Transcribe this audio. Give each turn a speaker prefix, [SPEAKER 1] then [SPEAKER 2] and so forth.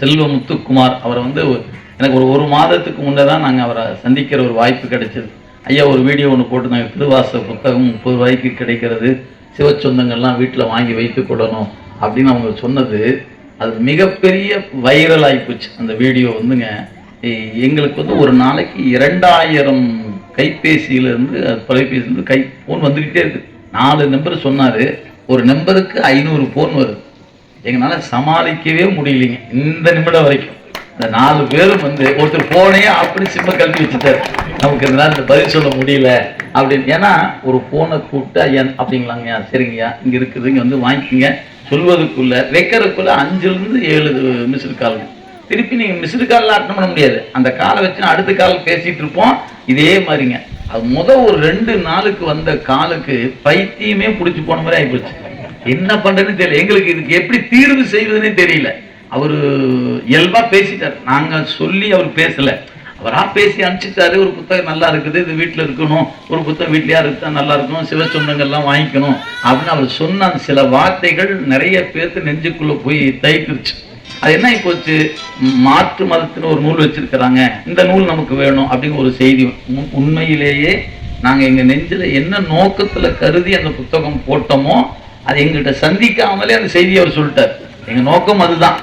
[SPEAKER 1] செல்வ முத்துக்குமார் அவரை வந்து எனக்கு ஒரு ஒரு மாதத்துக்கு முன்னே தான் நாங்கள் அவரை சந்திக்கிற ஒரு வாய்ப்பு கிடைச்சது. ஐயா ஒரு வீடியோ ஒன்று போட்டிருந்தாங்க. திருவாச புத்தகம் முப்பது ரூபாய்க்கு கிடைக்கிறது. சிவச்சொந்தங்கள்லாம் வீட்டில் வாங்கி வைத்து கொள்ளணும் அப்படின்னு அவங்க சொன்னது. அது மிகப்பெரிய வைரல் ஆகிப்போச்சு அந்த வீடியோ வந்துங்க எங்களுக்கு வந்து ஒரு நாளைக்கு இரண்டாயிரம் கைபேசியிலேருந்து தொலைபேசியிலேருந்து கை ஃபோன் வந்துக்கிட்டே இருக்குது நாலு நம்பர் சொன்னார். ஒரு நம்பருக்கு ஐநூறு ஃபோன் வருது. எங்களால் சமாளிக்கவே முடியலைங்க. இந்த நிமிடம் வரைக்கும். இந்த நாலு பேரும் வந்து ஒருத்தர் ஃபோனையே அப்படி சிம்ம கல்வி வச்சுட்டாரு. நமக்கு இந்த பதில் சொல்ல முடியல அப்படின்னு. ஏன்னா ஒரு ஃபோனை கூப்பிட்டா ஐயா அப்படிங்களாங்கய்யா சரிங்கய்யா இங்கே இருக்குது இங்கே வந்து வாங்கிக்கிங்க. சொல்வதுக்குள்ள வைக்கிறதுக்குள்ள அஞ்சுலேருந்து ஏழு மிஸ்டு கால் திருப்பி நீங்கள் மிஸ்டு காலில் அட்டன் பண்ண முடியாது. அந்த காலை வச்சு அடுத்த கால் பேசிகிட்டு இருப்போம். இதே மாதிரிங்க. அது முத ஒரு ரெண்டு நாளுக்கு வந்த காலுக்கு பைத்தியமே பிடிச்சி போன மாதிரி ஆகிப்போச்சு என்ன பண்றதுன்னு தெரியல. எங்களுக்கு இதுக்கு எப்படி தீர்வு செய்வதுன்னு தெரியல. அவரு இயல்பா பேசிட்டார். நாங்க சொல்லி அவர் பேசல. அவரா பேசி அனுப்பிச்சிட்டாரு. ஒரு புத்தகம் நல்லா இருக்குது இது வீட்டில் இருக்கணும். ஒரு புத்தகம் வீட்லயா இருக்கா நல்லா இருக்கணும். சிவ சொந்தங்கள்லாம் வாங்கிக்கணும் அப்படின்னு அவர் சொன்ன அந்த சில வார்த்தைகள் நிறைய பேர்த்து நெஞ்சுக்குள்ள போய் தைத்துருச்சு அது என்ன போச்சு? மாற்று மதத்தின் ஒரு நூல் வச்சிருக்கிறாங்க. இந்த நூல் நமக்கு வேணும் அப்படின்னு ஒரு செய்தி உண்- உண்மையிலேயே நாங்க எங்க நெஞ்சில என்ன நோக்கத்துல கருதி அந்த புத்தகம் போட்டோமோ அது எங்கிட்ட சந்திக்காமலே அந்த செய்தியை அவர் சொல்லிட்டார். எங்க நோக்கம் அதுதான்.